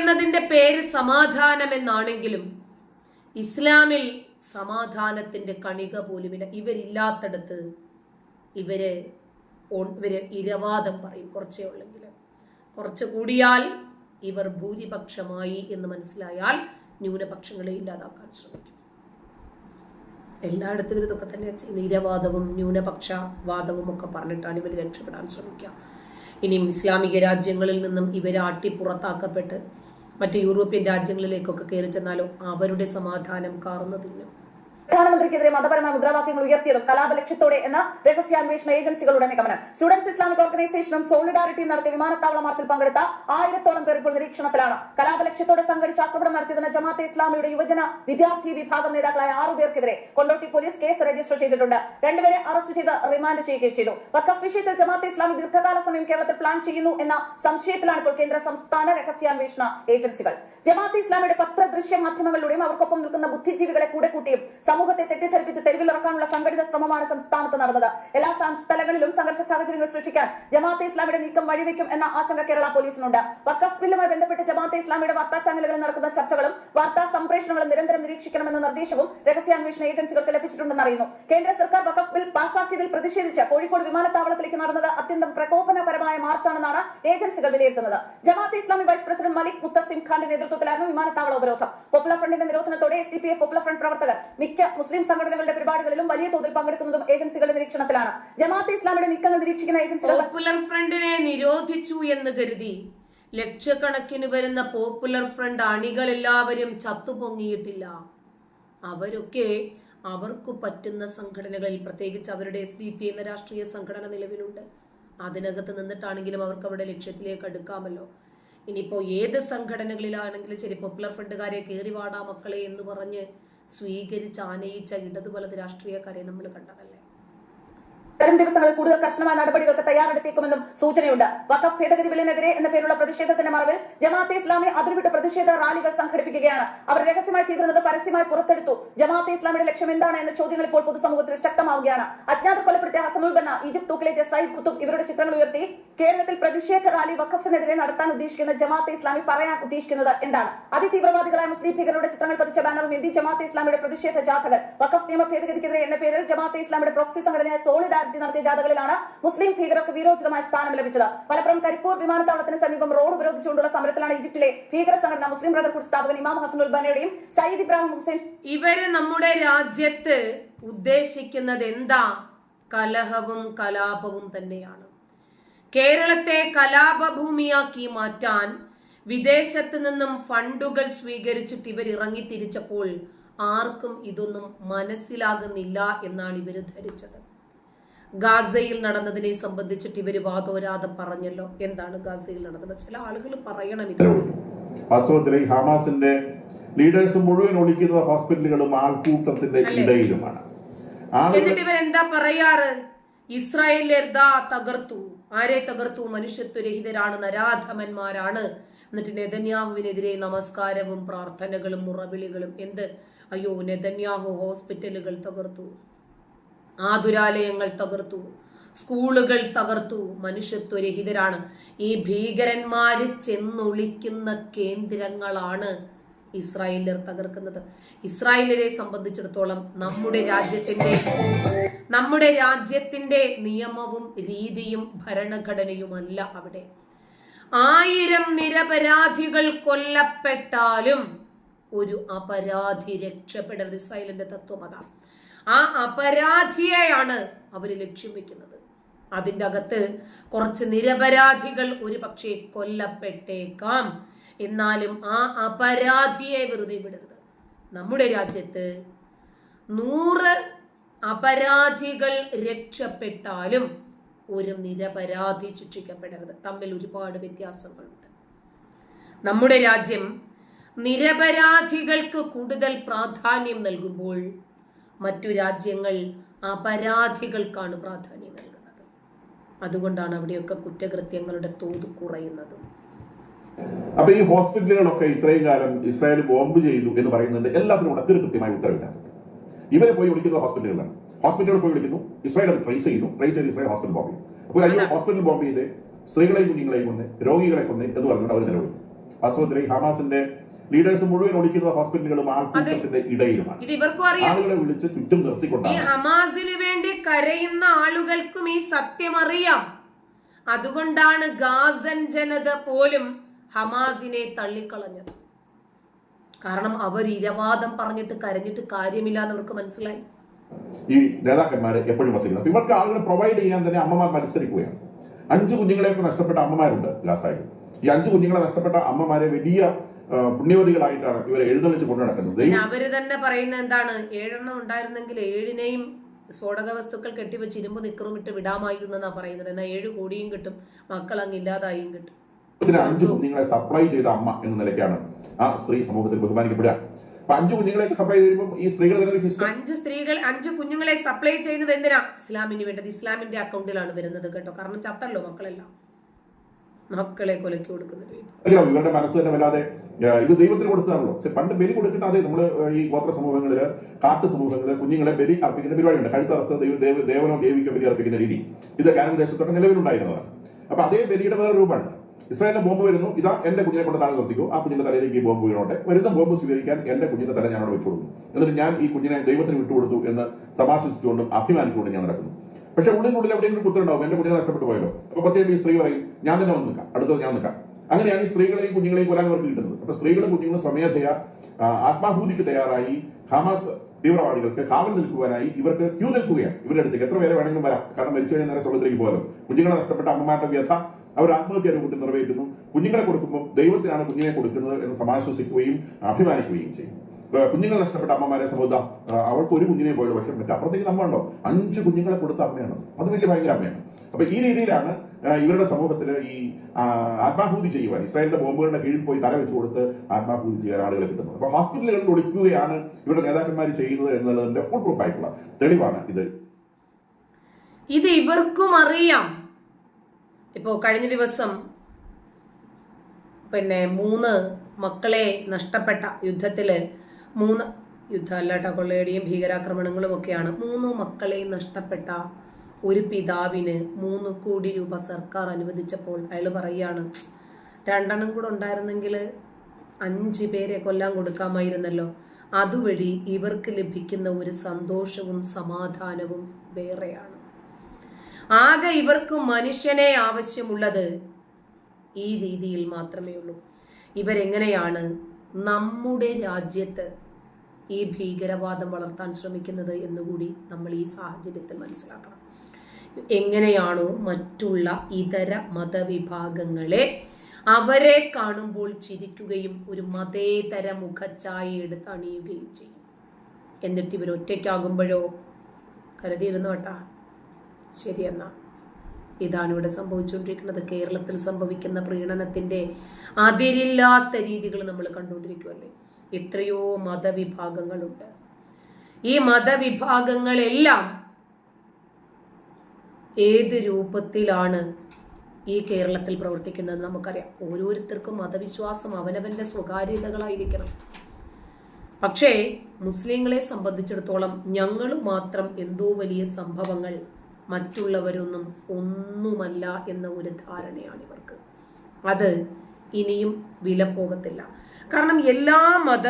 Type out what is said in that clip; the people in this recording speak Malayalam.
എന്നതിന്റെ പേര് സമാധാനം എന്നാണെങ്കിലും ഇസ്ലാമിൽ സമാധാനത്തിന്റെ കണിക പോലുമില്ല. ഇവരില്ലാത്തടത്ത് ഇവർ ഇവർ ഇരവാദം പറയും കുറച്ചേ ഉള്ളെങ്കിൽ കുറച്ച് കൂടിയാൽ ഇവർ ഭൂരിപക്ഷമായി എന്ന് മനസ്സിലായാൽ ന്യൂനപക്ഷങ്ങളെ ഇല്ലാതാക്കാൻ ശ്രമിക്കും. എല്ലായിടത്തും ഇതൊക്കെ തന്നെ നിരവാദവും ഇരവാദവും ന്യൂനപക്ഷ വാദവും ഒക്കെ പറഞ്ഞിട്ടാണ് ഇവർ രക്ഷപ്പെടാൻ ശ്രമിക്കുക. ഇനിയും ഇസ്ലാമിക രാജ്യങ്ങളിൽ നിന്നും ഇവരാട്ടി പുറത്താക്കപ്പെട്ട് മറ്റ് യൂറോപ്യൻ രാജ്യങ്ങളിലേക്കൊക്കെ കയറി ചെന്നാലോ അവരുടെ സമാധാനം കാർന്നു തിന്നും പ്രധാനമന്ത്രിക്കെതിരെ മതപരമായ മുദ്രാവാക്യങ്ങൾ ഉയർത്തിയതും കലാപ ലക്ഷ്യത്തോടെ എന്ന രഹസ്യാന്വേഷണ ഏജൻസികളുടെ നിഗമനം. സ്റ്റുഡൻസ് ഇസ്ലാമിക് ഓർഗനൈസേഷനും സോളിഡാരിറ്റിയും നടത്തിയ വിമാനത്താവള മാർച്ചിൽ പങ്കെടുത്ത ആയിരത്തോളം പേർ ഇപ്പോൾ നിരീക്ഷണത്തിലാണ്. കലാപ ലക്ഷ്യത്തോടെ സംഘടിച്ച് ആക്രമണം നടത്തിയതിന് ജമാഅത്തെ ഇസ്ലാമിയുടെ യുവജന വിദ്യാർത്ഥി വിഭാഗം നേതാക്കളായ ആറു പേർക്കെതിരെ കൊണ്ടോട്ടി പോലീസ് കേസ് രജിസ്റ്റർ ചെയ്തിട്ടുണ്ട്. രണ്ടുപേരെ അറസ്റ്റ് ചെയ്ത് റിമാൻഡ് ചെയ്യുകയും ചെയ്തു. വക്കഫ് വിഷയത്തിൽ ജമാഅത്തെ ഇസ്ലാമി ദീർഘകാല സമയം കേരളത്തിൽ പ്ലാൻ ചെയ്യുന്നു എന്ന സംശയത്തിലാണ് ഇപ്പോൾ കേന്ദ്ര സംസ്ഥാന രഹസ്യാന്വേഷണ ഏജൻസികൾ. ജമാഅത്തെ ഇസ്ലാമിയുടെ പത്ര ദൃശ്യ മാധ്യമങ്ങളിലൂടെയും അവർക്കൊപ്പം നിൽക്കുന്ന ബുദ്ധിജീവികളെ കൂടെ കൂട്ടിയും സമൂഹത്തെ തെറ്റിദ്ധരിപ്പിച്ച് തെരുവിലിറക്കാനുള്ള സംഘടിത ശ്രമമാണ് സംസ്ഥാനത്ത് നടന്നത്. എല്ലാ സ്ഥലങ്ങളിലും സംഘർഷ സാഹചര്യങ്ങൾ സൃഷ്ടിക്കാൻ ജമാഅത്തെ ഇസ്ലാമിയുടെ നീക്കം വഴിവെക്കും എന്ന ആശങ്ക കേരള പോലീസിനുണ്ട്. വക്കഫ് ബില്ലുമായി ബന്ധപ്പെട്ട് ജമാഅത്തെ ഇസ്ലാമിയുടെ വാർത്താ ചാനലുകളിൽ നടക്കുന്ന ചർച്ചകളും വാർത്താ സംപ്രേഷണങ്ങളും നിരന്തരം നിരീക്ഷിക്കണമെന്ന നിർദ്ദേശവും രഹസ്യാന്വേഷണ ഏജൻസികൾക്ക് ലഭിച്ചിട്ടുണ്ടെന്ന് അറിയുന്നു. കേന്ദ്ര സർക്കാർ വക്കഫ് ബിൽ പാസാക്കിയതിൽ പ്രതിഷേധിച്ച് കോഴിക്കോട് വിമാനത്താവളത്തിലേക്ക് നടന്നത് അത്യന്തം പ്രകോപനപരമായ മാർച്ചാണെന്നാണ് ഏജൻസികൾ വിലയിരുത്തുന്നത്. ജമാഅത്തെ ഇസ്ലാമി വൈസ് പ്രസിഡന്റ് മലിക് മുത്തസിം ഖാന്റെ നേതൃത്വത്തിലായിരുന്നു വിമാനത്താവള ഉപരോധം. പോപ്പുലർ ഫ്രണ്ടിന്റെ നിരോധനത്തോടെ S D P I popular front പ്രവർത്തകർ മിക്ക മുസ്ലിം സംഘടനകളുടെ പരിപാടികളിലും വലിയ തോതിൽ പങ്കെടുക്കുന്നതും ഏജൻസികളുടെ നിരീക്ഷണത്തിലാണ്. ജമാഅത്തെ ഇസ്ലാമിയുടെ നീക്കങ്ങൾ നിരീക്ഷിക്കുന്ന ഏജൻസികൾ പോപ്പുലർ ഫ്രണ്ടിനെ നിരോധിച്ചു എന്ന് കരുതി. ലക്ഷക്കണക്കിന് വരുന്ന പോപ്പുലർ ഫ്രണ്ട് അണികളെല്ലാവരും ചത്തുപൊങ്ങിയിട്ടില്ല. അവരൊക്കെ അവർക്ക് പറ്റുന്ന സംഘടനകളിൽ പ്രത്യേകിച്ച് അവരുടെ എസ് ഡി പി എന്ന രാഷ്ട്രീയ സംഘടന നിലവിലുണ്ട്. അതിനകത്ത് നിന്നിട്ടാണെങ്കിലും അവർക്ക് അവരുടെ ലക്ഷ്യത്തിലേക്ക് അടുക്കാമല്ലോ. ഇനിയിപ്പോൾ ഏത് സംഘടനകളിലാണെങ്കിലും ശരി പോപ്പുലർ ഫ്രണ്ടുകാരെ കയറി വാടാ മക്കളെ എന്ന് പറഞ്ഞ് സ്വീകരിച്ച് ആനയിച്ച ഇടതുപോലത്തെ രാഷ്ട്രീയക്കാരെ നമ്മൾ കണ്ടതല്ലേ? വരും ദിവസങ്ങളിൽ കൂടുതൽ കർശനമായ നടപടികൾക്ക് തയ്യാറെടുത്തേക്കുമെന്നും സൂചനയുണ്ട്. വഖഫ് ഭേദഗതി ബില്ലിനെതിരെ എന്ന പേരുള്ള പ്രതിഷേധത്തിന്റെ മറവിൽ ജമാഅത്തെ ഇസ്ലാമി അതിർവിട്ട് പ്രതിഷേധ റാലികൾ സംഘടിപ്പിക്കുകയാണ്. അവർ രഹസ്യമായി ചെയ്തിരുന്നത് പരസ്യമായി പുറത്തെടുത്തു. ജമാഅത്തെ ഇസ്ലാമിയുടെ ലക്ഷ്യം എന്താണ് എന്ന ചോദ്യങ്ങൾ ഇപ്പോൾ പൊതുസമൂഹത്തിൽ ശക്തമാവുകയാണ്. അജ്ഞാത കൊലപ്പെടുത്തിയ ഹസനുൽ ബന്ന ഈജിപ്ത് തൂക്കിലേറ്റ സയ്യിദ് കുത്തുബ് ഇവരുടെ ചിത്രങ്ങൾ ഉയർത്തി കേരളത്തിൽ പ്രതിഷേധ റാലി വഖഫിനെതിരെ നടത്താൻ ഉദ്ദേശിക്കുന്ന ജമാഅത്തെ ഇസ്ലാമി പറയാൻ ഉദ്ദേശിക്കുന്നത് എന്താണ്? അതിതീവ്രവാദികളായ മുസ്ലിം ഭീകരരുടെ ചിത്രങ്ങൾ പതിച്ച ബാനറും എന്തി ജമാഅത്തെ ഇസ്ലാമിയുടെ പ്രതിഷേധ ജാഥകൾ വഖഫ് നിയമ ഭേദഗതിക്കെതിരെ എന്ന പേരിൽ ജമാഅത്തെ ഇസ്ലാമിയുടെ പ്രോക്സി സംഘടനയായ സോളിഡാരിറ്റി നടത്തിയ ജാഥകളിലാണ് മുസ്ലിം ഭീകരർക്ക് വിരോചിതമായ സ്ഥാനം ലഭിച്ചത്. മലപ്പുറം കരിപ്പൂർ വിമാനത്താവളത്തിന് സമീപം റോഡ് ഉപരോധിച്ചുകൊണ്ടുള്ള സമരത്തിലാണ് ഈജിപ്തിലെ ഭീകര സംഘടന മുസ്ലിം ബ്രദർഹുഡ് സ്ഥാപകൻ ഇമാം ഹസൻ ഉൽബാനയുടെയും സയ്യിദ് ഇബ്രാഹിം ഹുസൈൻ ഇവർ നമ്മുടെ രാജ്യത്ത് ഉദ്ദേശിക്കുന്നത് എന്താ? കലഹവും കലാപവും തന്നെയാണ്. കേരളത്തെ കലാപഭൂമിയാക്കി മാറ്റാൻ വിദേശത്ത് നിന്നും ഫണ്ടുകൾ സ്വീകരിച്ചിട്ട് ഇവർ ഇറങ്ങി തിരിച്ചപ്പോൾ ആർക്കും ഇതൊന്നും മനസ്സിലാകുന്നില്ല എന്നാണ് ഇവർ ധരിച്ചത്. ഗാസയിൽ നടന്നതിനെ സംബന്ധിച്ചിട്ട് ഇവർ വാദോരാദം പറഞ്ഞല്ലോ. എന്താണ് ഗാസയിൽ നടന്നത്? ചില ആളുകൾ പറയണം ഇത്. വാസ്തവത്തിൽ ഈ ഹമാസിന്റെ ലീഡേഴ്സ് മുഴുവൻ ഒളിക്കുന്നത് ഹോസ്പിറ്റലുകളും ആൾക്കൂട്ടത്തിന്റെ ഇടയിലുമാണ്. എന്നിട്ട് ഇവർ എന്താ പറയാറ്? ഇസ്രായേൽ ദാ തകർത്തു? ആരെ തകർത്തു? മനുഷ്യത്വരഹിതരാണ് നരാധമന്മാരാണ്. എന്നിട്ട് നെതന്യാഹുവിനെതിരെ നമസ്കാരവും പ്രാർത്ഥനകളും മുറവിളികളും എന്ത്? അയ്യോ നെതന്യാഹു ഹോസ്പിറ്റലുകൾ തകർത്തു. ആതുരാലയങ്ങൾ തകർത്തു. സ്കൂളുകൾ തകർത്തു. മനുഷ്യത്വരഹിതരാണ്. ഈ ഭീകരന്മാർ ചെന്നൊളിക്കുന്ന കേന്ദ്രങ്ങളാണ് ഇസ്രായേലർ തകർക്കുന്നത്. ഇസ്രായേലരെ സംബന്ധിച്ചിടത്തോളം നമ്മുടെ രാജ്യത്തിന്റെ നമ്മുടെ രാജ്യത്തിന്റെ നിയമവും രീതിയും ഭരണഘടനയുമല്ല അവിടെ. ആയിരം നിരപരാധികൾ കൊല്ലപ്പെട്ടാലും ഒരു അപരാധി രക്ഷപ്പെടരുത്. ഇസ്രായേലിന്റെ തത്വം അതാ. ആ അപരാധിയെയാണ് അവർ ലക്ഷ്യം വെക്കുന്നത്. അതിന്റെ അകത്ത് കുറച്ച് നിരപരാധികൾ ഒരു പക്ഷേ കൊല്ലപ്പെട്ടേക്കാം. എന്നാലും ആ അപരാധിയെ വെറുതെ വിടരുത്. നമ്മുടെ രാജ്യത്ത് നൂറ് അപരാധികൾ രക്ഷപ്പെട്ടാലും ഒരു നിരപരാധി ശിക്ഷിക്കപ്പെടരുത്. തമ്മിൽ ഒരുപാട് വ്യത്യാസങ്ങളുണ്ട്. നമ്മുടെ രാജ്യം നിരപരാധികൾക്ക് കൂടുതൽ പ്രാധാന്യം നൽകുമ്പോൾ മറ്റു രാജ്യങ്ങൾ അപരാധികൾക്കാണ് പ്രാധാന്യം നൽകുന്നത്. അതുകൊണ്ടാണ് അവിടെയൊക്കെ കുറ്റകൃത്യങ്ങളുടെ തോത് കുറയുന്നത്. അപ്പൊ ഈ ഹോസ്പിറ്റലുകളൊക്കെ ഇത്രയും കാലം ഇസ്രായേൽ ബോംബ് ചെയ്തു എന്ന് പറയുന്നുണ്ട്. എല്ലാത്തിനും ഉടക്കൊരു കൃത്യമായ ഉത്തരവില്ല. ഇവരെ പോയി വിളിക്കുന്ന ഹോസ്പിറ്റലുകളാണ്. ഹോസ്പിറ്റലുകൾ പോയി വിളിക്കുന്നു. ഇസ്രായേൽ അത് ട്രേസ് ചെയ്യുന്നു. ട്രേസ് ചെയ്ത് ഇസ്രായേൽ ഹോസ്പിറ്റൽ ബോംബ് ചെയ്യും അപ്പോൾ അയ്യോ ഹോസ്പിറ്റൽ ബോംബ് ചെയ്ത്. സ്ത്രീകളെയും കുഞ്ഞുങ്ങളെയും കൊന്ന്. രോഗികളെ കൊന്ന് എന്ന് പറഞ്ഞുകൊണ്ട് അവർ നിലവിളിക്കും വാസ്തവത്തിൽ ഹമാസിന്റെ ലീഡേഴ്സ് മുഴുവൻ ഒളിക്കുന്നത് ഹോസ്പിറ്റലുകളും ആൾക്കൂട്ടത്തിന്റെ ഇടയിലുമാണ്. ഇത് ഇവർക്കും അറിയാം ആളുകളെ വിളിച്ച് ചുറ്റും ഈ നിർത്തിക്കൊണ്ടാണ് ഹമാസിനു വേണ്ടി കരയുന്ന ആളുകൾക്കും ഈ സത്യം അറിയാം അതുകൊണ്ടാണ് ഗാസൻ ജനത പോലും ഹമാസിനെ തള്ളിക്കളഞ്ഞത്. കാരണം അവർ ഇരവാദം പറഞ്ഞിട്ട് കരഞ്ഞിട്ട് കാര്യമില്ല എന്ന് അവർക്ക് മനസ്സിലായി. ഈ നേതാക്കന്മാരെ എപ്പോഴും വസിക്കുന്നത്. ഇവർക്ക് ആളുകളെ പ്രൊവൈഡ് ചെയ്യാൻ തന്നെ അമ്മമാർ മത്സരിക്കുകയാണ്. അഞ്ച് കുഞ്ഞുങ്ങളെയൊക്കെ നഷ്ടപ്പെട്ട അമ്മമാരുണ്ട് ഗാസായിൽ ഈ അഞ്ച് കുഞ്ഞുങ്ങളെ നഷ്ടപ്പെട്ട അമ്മമാരെ വലിയ പുണ്യവതികളായിട്ടാണ് ഇവരെ എഴുന്നള്ളിച്ച് കൊണ്ടു നടക്കുന്നത്. പിന്നെ അവർ തന്നെ പറയുന്ന എന്താണ്? ഏഴെണ്ണം ഉണ്ടായിരുന്നെങ്കിൽ ഏഴിനെയും സ്ഫോടക വസ്തുക്കൾ കെട്ടിവെച്ച് ഇരുമ്പ് നിക്കറും ഇട്ട് വിടാമായിരുന്നു എന്നാ പറയുന്നത്. എന്നാൽ ഏഴ് കോടിയും കിട്ടും മക്കൾ അങ്ങ് ഇല്ലാതായും കിട്ടും. അഞ്ചു കുഞ്ഞുങ്ങളെ സപ്ലൈ ചെയ്ത അമ്മ എന്ന നിലയ്ക്കാണ് ആ സ്ത്രീ സമൂഹത്തിൽ ബഹുമാനിക്കപ്പെടുക. അഞ്ച് കുഞ്ഞുങ്ങളെ സപ്ലൈ ചെയ്യുമ്പോൾ ഈ സ്ത്രീകൾ അഞ്ച് സ്ത്രീകൾ അഞ്ച് കുഞ്ഞുങ്ങളെ സപ്ലൈ ചെയ്യുന്നത് എന്തിനാ? ഇസ്ലാമിന് വേണ്ടത്. ഇസ്ലാമിന്റെ അക്കൗണ്ടിലാണ് വരുന്നത് കേട്ടോ. കാരണം ചത്തല്ലോ മക്കളെല്ലാം. മക്കളെ കൊലക്കി കൊടുക്കുന്നത് ഇവരുടെ മനസ്സ് തന്നെ വല്ലാതെ ഇത് ദൈവത്തിന് കൊടുത്തതാണല്ലോ. പക്ഷെ പണ്ട് ബലി കൊടുക്കുന്ന അതെ നമ്മൾ ഈ ഗോത്ര സമൂഹങ്ങളിൽ കാട്ടു സമൂഹങ്ങളിൽ കുഞ്ഞുങ്ങളെ ബലി അർപ്പിക്കുന്ന പരിപാടിയുണ്ട്. കഴുത്തറുത്ത് ദൈവ ദേവ- ദേവനോ ദേവിക്കോ ബലി അർപ്പിക്കുന്ന രീതി. ഇത് കാനൻ ദേശത്തൊക്കെ നിലവിലുണ്ടായിരുന്നതാണ്. അപ്പൊ അതേ ബലിയുടെ വേറെ രൂപമാണ്. ഇസ്രായേലിന്റെ ബോംബ് വരുന്നു. ഇതാ എന്റെ കുഞ്ഞിനെ കൊണ്ട് താഴെ നിർത്തിക്കോ. ആ കുഞ്ഞിന്റെ തലയിലേക്ക് ഈ ബോംബ് വീണോട്ടെ വരുന്ന ബോംബ് സ്വീകരിക്കാൻ എന്റെ കുഞ്ഞിന്റെ തല ഞാൻ അവിടെ വെച്ചു കൊടുക്കും എന്നിട്ട് ഞാൻ ഈ കുഞ്ഞിനെ ദൈവത്തിന് വിട്ടുകൊടുത്തു എന്ന് സമാശിച്ചുകൊണ്ടും അഭിമാനിച്ചുകൊണ്ടും ഞാൻ നടക്കുന്നു. പക്ഷെ ഉള്ളിനുള്ളിൽ എവിടെയെങ്കിലും കുത്തുണ്ടാവും എന്റെ കുഞ്ഞിനെ നഷ്ടപ്പെട്ടു പോയല്ലോ. അപ്പൊ പ്രത്യേകം ഈ സ്ത്രീ പറയും ഞാൻ തന്നെ വന്ന് നിൽക്കാം. അടുത്തത് ഞാൻ നിൽക്കാം. അങ്ങനെയാണ് ഈ സ്ത്രീകളെയും കുഞ്ഞുങ്ങളെയും കൊല്ലാൻ അവർക്ക് കിട്ടുന്നത്. അപ്പൊ സ്ത്രീകളും കുഞ്ഞുങ്ങളും സ്വമേധയ ആത്മാഹൂതിക്ക് തയ്യാറായി. ഹമാസ് തീവ്രവാദികൾക്ക് കാവൽ നിൽക്കുവാനായി ഇവർക്ക് ക്യൂ നിൽക്കുകയാണ്. ഇവരുടെ അടുത്തേക്ക് എത്ര പേരെ വേണമെങ്കിലും വരാം. കാരണം മരിച്ചു കഴിഞ്ഞാൽ നേരെ സ്വർഗത്തിലേക്ക് പോകാലോ. കുഞ്ഞുങ്ങളെ നഷ്ടപ്പെട്ട അമ്മമാരുടെ വ്യഥ അവർ ആത്മഹത്യ രൂപത്തിൽ നിറവേറ്റുന്നു. കുഞ്ഞുങ്ങളെ കൊടുക്കുമ്പോൾ ദൈവത്തിനാണ് കുഞ്ഞിനെ കൊടുക്കുന്നത് എന്ന് സമാശ്വസിക്കുകയും അഭിമാനിക്കുകയും ചെയ്യും. കുഞ്ഞുങ്ങൾ നഷ്ടപ്പെട്ട അമ്മമാരെ സമുദ്രം അവൾക്ക് ഒരു കുഞ്ഞിനെ പോയത് പക്ഷെ മറ്റേ അപ്പുറത്തേക്ക് നമ്മ ഉണ്ടോ അഞ്ച് കുഞ്ഞുങ്ങളെ കൊടുത്ത അമ്മയാണ്. അത് വലിയ ഭയങ്കര അമ്മയാണ്. അപ്പൊ ഈ രീതിയിലാണ് ഇവരുടെ സമൂഹത്തിൽ ഈ ആത്മാഹൂതി ചെയ്യുവാൻ ഇസ്രായേലിന്റെ ബോംബുകളുടെ കീഴിൽ പോയി തല വെച്ച് കൊടുത്ത് ആത്മാഹൂതി ചെയ്യാൻ ആളുകളെ കിട്ടുന്നത്. അപ്പൊ ഹോസ്പിറ്റലുകളിൽ ഒളിക്കുകയാണ് ഇവരുടെ നേതാക്കന്മാർ ചെയ്യുന്നത് എന്നുള്ളതിന്റെ ഫുൾ പ്രൂഫ് ആയിട്ടുള്ള തെളിവാണ് ഇത്. ഇത് ഇവർക്കും അറിയാം. ഇപ്പോ കഴിഞ്ഞ ദിവസം പിന്നെ മൂന്ന് മക്കളെ നഷ്ടപ്പെട്ട യുദ്ധത്തിൽ മൂന്ന് യുദ്ധമല്ലാട്ട കൊള്ളയടിയും ഭീകരാക്രമണങ്ങളും ഒക്കെയാണ് മൂന്ന് മക്കളെ നഷ്ടപ്പെട്ട ഒരു പിതാവിന് മൂന്ന് കോടി രൂപ സർക്കാർ അനുവദിച്ചപ്പോൾ അയാൾ പറയുകയാണ് രണ്ടെണ്ണം കൂടെ ഉണ്ടായിരുന്നെങ്കിൽ അഞ്ച് പേരെ കൊല്ലാൻ കൊടുക്കാമായിരുന്നല്ലോ. അതുവഴി ഇവർക്ക് ലഭിക്കുന്ന ഒരു സന്തോഷവും സമാധാനവും വേറെയാണ്. ആകെ ഇവർക്ക് മനുഷ്യനെ ആവശ്യമുള്ളത് ഈ രീതിയിൽ മാത്രമേ ഉള്ളൂ. ഇവരെങ്ങനെയാണ് നമ്മുടെ രാജ്യത്ത് ഈ ഭീകരവാദം വളർത്താൻ ശ്രമിക്കുന്നത് എന്നുകൂടി നമ്മൾ ഈ സാഹചര്യത്തിൽ മനസ്സിലാക്കണം. എങ്ങനെയാണോ മറ്റുള്ള ഇതര മതവിഭാഗങ്ങളെ അവരെ കാണുമ്പോൾ ചിരിക്കുകയും ഒരു മതേതര മുഖച്ഛായ എടുത്ത് അണിയുകയും ചെയ്യും. എന്നിട്ട് ഇവർ ഒറ്റയ്ക്കാകുമ്പോഴോ? കരുതിയിരുന്നു കേട്ടാ ശരിയെന്നാ. ഇതാണ് ഇവിടെ സംഭവിച്ചുകൊണ്ടിരിക്കുന്നത്. കേരളത്തിൽ സംഭവിക്കുന്ന പ്രീണനത്തിന്റെ അതിരില്ലാത്ത രീതികൾ നമ്മൾ കണ്ടുകൊണ്ടിരിക്കുമല്ലേ എത്രയോ മതവിഭാഗങ്ങളുണ്ട്. ഈ മതവിഭാഗങ്ങളെല്ലാം ഏത് രൂപത്തിലാണ് ഈ കേരളത്തിൽ പ്രവർത്തിക്കുന്നത് നമുക്കറിയാം. ഓരോരുത്തർക്കും മതവിശ്വാസം അവനവന്റെ സ്വകാര്യതകളായിരിക്കണം. പക്ഷേ മുസ്ലിങ്ങളെ സംബന്ധിച്ചിടത്തോളം ഞങ്ങൾ മാത്രം എന്തോ വലിയ സംഭവങ്ങൾ മറ്റുള്ളവരൊന്നും ഒന്നുമല്ല എന്ന ഒരു ധാരണയാണ് ഇവർക്ക്. അത് ഇനിയും വില പോകത്തില്ല കാരണം എല്ലാ മത